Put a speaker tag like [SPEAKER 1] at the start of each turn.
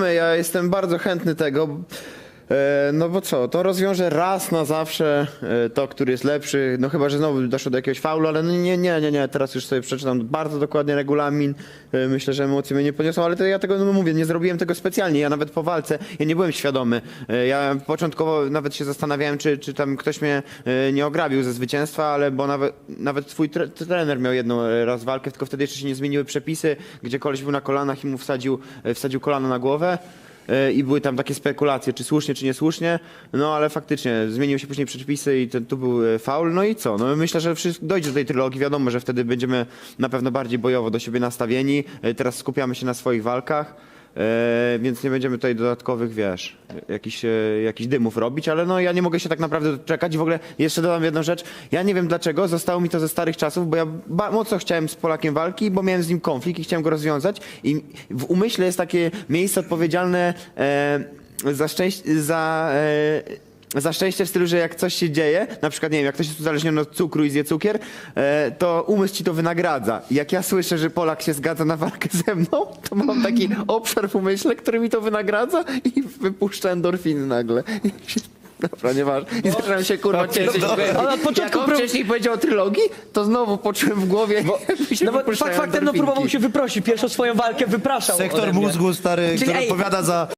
[SPEAKER 1] ja jestem bardzo chętny tego. E, No bo co, to rozwiąże raz na zawsze e, to, który jest lepszy, no chyba, że znowu doszło do jakiegoś faulu, ale no nie, nie, nie, nie, teraz już sobie przeczytam bardzo dokładnie regulamin, E, myślę, że emocje mnie nie podniosą, ale to ja tego, no mówię, nie zrobiłem tego specjalnie, ja nawet po walce, ja nie byłem świadomy, ja początkowo nawet się zastanawiałem, czy, czy tam ktoś mnie nie ograbił ze zwycięstwa, ale bo nawet, nawet twój tre trener miał jedną raz walkę, tylko wtedy jeszcze się nie zmieniły przepisy, gdzie koleś był na kolanach i mu wsadził, wsadził kolano na głowę. E, I były tam takie spekulacje, czy słusznie, czy niesłusznie. No ale faktycznie zmieniły się później przepisy i ten, tu był e, faul. No i co? No myślę, że wszystko dojdzie do tej trylogii. Wiadomo, że wtedy będziemy na pewno bardziej bojowo do siebie nastawieni. E, Teraz skupiamy się na swoich walkach. E, więc nie będziemy tutaj dodatkowych, wiesz, jakichś, e, jakichś dymów robić, ale no ja nie mogę się tak naprawdę doczekać. I w ogóle jeszcze dodam jedną rzecz. Ja nie wiem dlaczego, zostało mi to ze starych czasów, bo ja mocno chciałem z Polakiem walki, bo miałem z nim konflikt i chciałem go rozwiązać. I w umyśle jest takie miejsce odpowiedzialne e, za szczęście, za... E, za szczęście w stylu, że jak coś się dzieje, na przykład, nie wiem, jak ktoś jest uzależniony od cukru i zje cukier, e, to umysł ci to wynagradza. Jak ja słyszę, że Polak się zgadza na walkę ze mną, to mam taki obszar w umyśle, który mi to wynagradza i wypuszcza endorfiny nagle. Dobra, nieważne. I zacząłem się kurwa cieszyć.
[SPEAKER 2] Ale od początku
[SPEAKER 1] Jak on
[SPEAKER 2] prób-
[SPEAKER 1] wcześniej powiedział o trylogii, to znowu poczułem w głowie, się
[SPEAKER 2] No bo fakt faktem, no próbował się wyprosić, pierwszą swoją walkę wypraszał
[SPEAKER 3] Sektor
[SPEAKER 2] mnie.
[SPEAKER 3] mózgu, stary,
[SPEAKER 2] Czyli,
[SPEAKER 3] który
[SPEAKER 2] ej,
[SPEAKER 3] odpowiada za